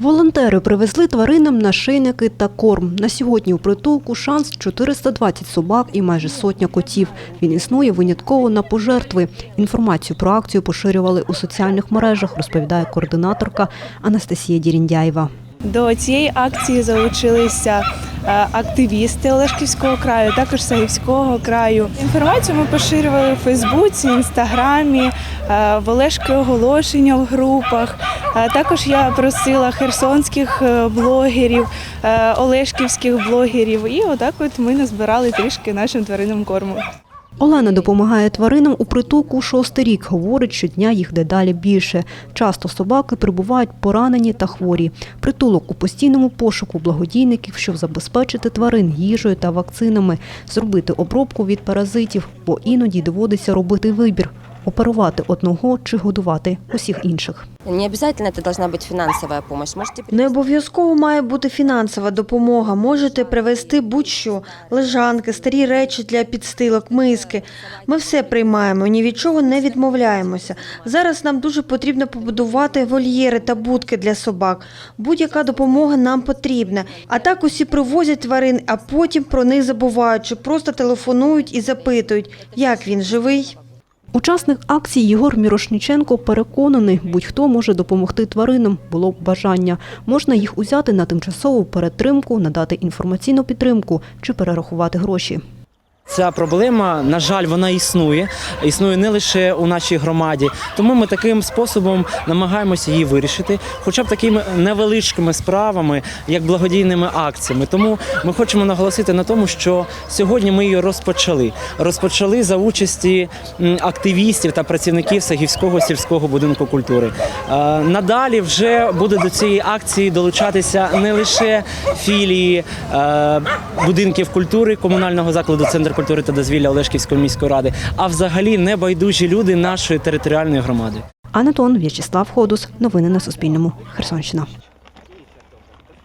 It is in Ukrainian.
Волонтери привезли тваринам нашийники та корм. На сьогодні у притулку шанс 420 собак і майже сотня котів. Він існує винятково на пожертви. Інформацію про акцію поширювали у соціальних мережах, розповідає координаторка Анастасія Діріндяєва. До цієї акції залучилися активісти Олешківського краю, також Сагівського краю. Інформацію ми поширювали в Фейсбуці, Інстаграмі, е, в Олешки оголошення в групах. Е, Також я просила херсонських е, блогерів, е, олешківських блогерів. І отак от ми назбирали трішки нашим тваринам корму. Олена допомагає тваринам у притулку шостий рік. Говорить, щодня їх дедалі більше. Часто собаки прибувають поранені та хворі. Притулок у постійному пошуку благодійників, щоб забезпечити тварин їжею та вакцинами, зробити обробку від паразитів, бо іноді доводиться робити вибір оперувати одного чи годувати усіх інших. Не обязательно это должна быть финансовая помощь. Можете Не обов'язково має бути фінансова допомога. Можете привезти будь-що лежанки, старі речі для підстилок, миски. Ми все приймаємо, ні від чого не відмовляємося. Зараз нам дуже потрібно побудувати вольєри та будки для собак. Будь-яка допомога нам потрібна. А так усі привозять тварин, а потім про них забувають, чи просто телефонують і запитують, як він живий. Учасник акції Єгор Мірошніченко переконаний, будь-хто може допомогти тваринам, було б бажання. Можна їх узяти на тимчасову перетримку, надати інформаційну підтримку чи перерахувати гроші. Ця проблема, на жаль, вона існує. Існує не лише у нашій громаді. Тому ми таким способом намагаємося її вирішити, хоча б такими невеличкими справами, як благодійними акціями. Тому ми хочемо наголосити на тому, що сьогодні ми її розпочали. Розпочали за участі активістів та працівників Сагівського сільського будинку культури. Е, Надалі вже буде до цієї акції долучатися не лише філії е, будинків культури комунального закладу Центр культури та дозвілля Олешківської міської ради, а взагалі небайдужі люди нашої територіальної громади. Анатон В'ячеслав Ходус. Новини на Суспільному. Херсонщина.